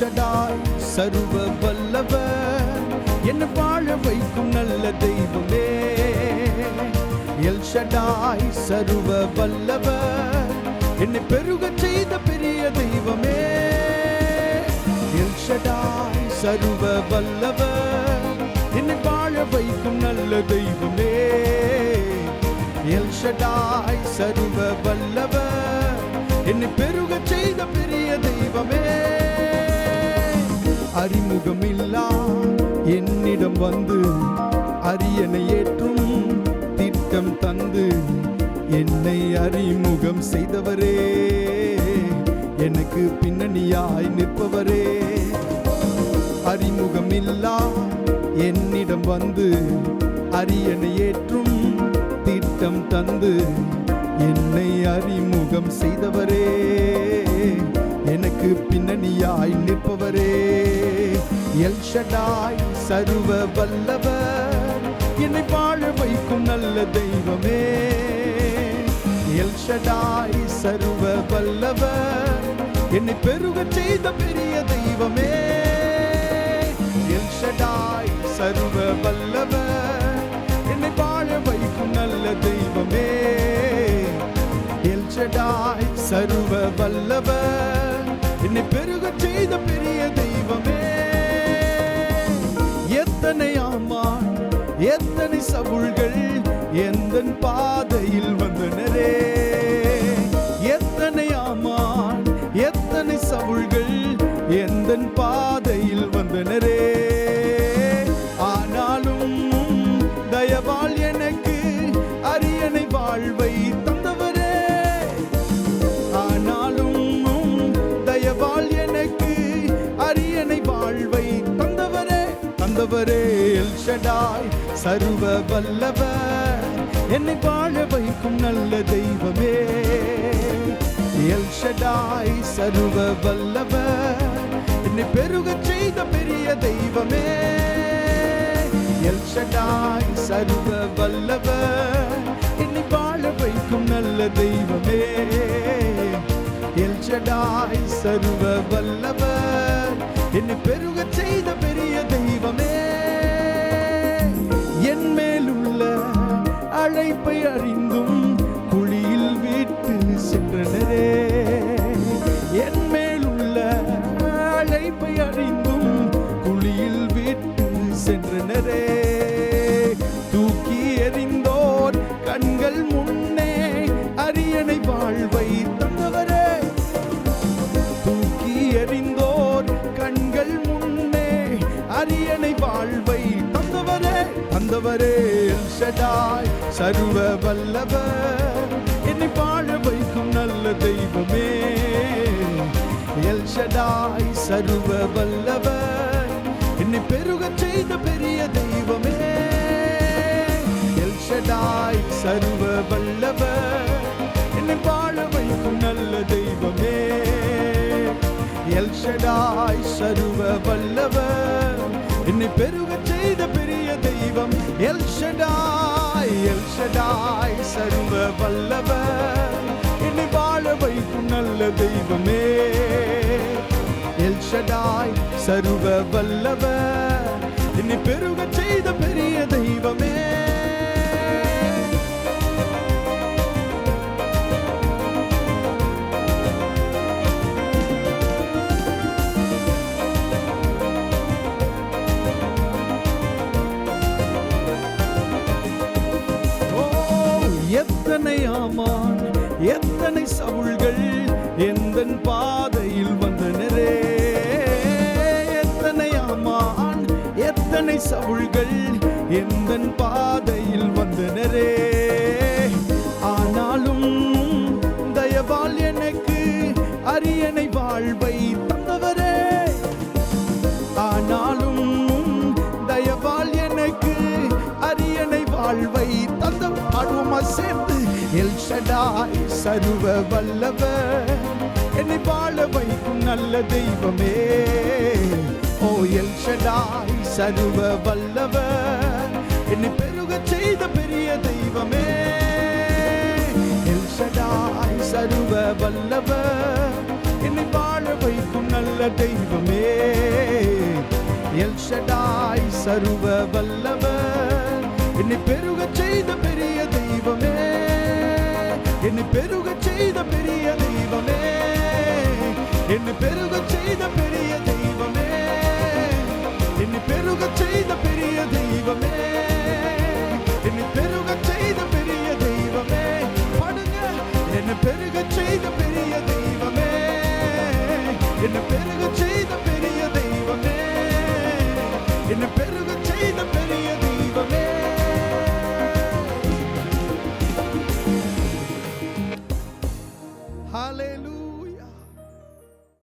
L Shaddai சர்வ வல்லவ. என்ன வாழ வைக்கும் நல்ல தெய்வமே. எல் ஷடாய் சர்வ வல்லவ. என்னை பெருக செய்த பெரிய தெய்வமே. எல் ஷடாய் சர்வ வல்லவ. என்னை வாழ வைக்கும் நல்ல தெய்வமே. எல் ஷடாய் சர்வ வல்லவ. என்னை பெருக செய்த பெரிய அறிமுகமில்லா. என்னிடம் வந்து அரியணை ஏற்றும் திட்டம் தந்து என்னை அறிமுகம் செய்தவரே. எனக்கு பின்னணியாய் நிற்பவரே. அறிமுகமில்லா என்னிடம் வந்து அரியணை ஏற்றும் திட்டம் தந்து என்னை அறிமுகம் செய்தவரே. எனக்கு பின்னணியாய் நிற்பவரே. எல் ஷடாய் சர்வ வல்லவர் என்னை வாழ வைக்கும் நல்ல தெய்வமே. எல் ஷடாய் சர்வ வல்லவர் என்னை பெருக செய்த பெரிய தெய்வமே. எல் ஷடாய் சர்வ வல்லவர் என்னை வாழ வைக்கும் நல்ல தெய்வமே. எல் ஷடாய் சர்வ வல்லவர் என்னை பெருக செய்த பெரிய தெய்வமே. எத்தனை ஆமான்? எத்தனை சவுள்கள்? எந்தன் பாதையில் வந்தனரே? எத்தனை ஆமான்? எத்தனை சவுள்கள்? எந்தன் பாதையில் வந்தனரே? ஆண்டவரே எல் ஷடாய் சர்வ வல்லவர். என்னை வாழ வைக்கும் நல்ல தெய்வமே. எல் ஷடாய் சர்வ வல்லவர். என்னை பெருக செய்த பெரிய தெய்வமே. எல் ஷடாய் சர்வ வல்லவர். என்னை வாழ வைக்கும் நல்ல தெய்வமே. எல் ஷடாய் சர்வ வல்லவர். என்னை பெருக செய்த எல் ஷடாய் சர்வ வல்லவர். என்னை பாழ வைக்கும் நல்ல தெய்வமே. எல் ஷடாய் சர்வ வல்லவர். என்னை பெருக செய்த பெரிய தெய்வமே. எல் ஷடாய் சர்வ வல்லவர். என்னை பாழ வைக்கும் நல்ல தெய்வமே. எல் ஷடாய் சர்வ வல்லவர். என்னை பெருக செய்த பெரிய தெய்வமே. எல் ஷடாய் எல் ஷடாய் சர்வ வல்லவர் என்னை வாழ வைக்கும் நல்ல தெய்வமே. எல் ஷடாய் சர்வ வல்லவர் என்னை பெருக செய்த பெரிய எத்தனை ஆமான் எத்தனை சவுள்கள் எந்தன் பாதையில் வந்தனரே? எத்தனை ஆமான் எத்தனை சவுள்கள் எந்தன் பாதையில் வந்தனரே? ஆனாலும் தயவால் எனக்கு அரியணை வாழ்வை தந்தவரே. ஆனாலும் தயவால் எனக்கு அரியணை வாழ்வை தந்த பாடுவோமா சேர்ந்து எல் ஷடாய் சர்வ வல்லவர் என்னை வாழ வைக்கும் நல்ல தெய்வமே. ஓ எல் ஷடாய் சர்வ வல்லவர் என்னை பெருக செய்த பெரிய தெய்வமே. எல் ஷடாய் சர்வ வல்லவர் என்னை வாழ வைக்கும் நல்ல தெய்வமே. எல் ஷடாய் சர்வ வல்லவர் என்னை பெருக செய்த பெரிய தெய்வம் என்னை பெருக செய்த பெரிய தெய்வமே. என்னை பெருக செய்த பெரிய தெய்வமே. என்னை பெருக செய்த பெரிய தெய்வமே. என்னை பெருக செய்த பெரிய தெய்வமே. படுங்க. என்னை பெருக செய்த பெரிய தெய்வமே. என்னை பெருக செய்த பெரிய தெய்வமே. என்னை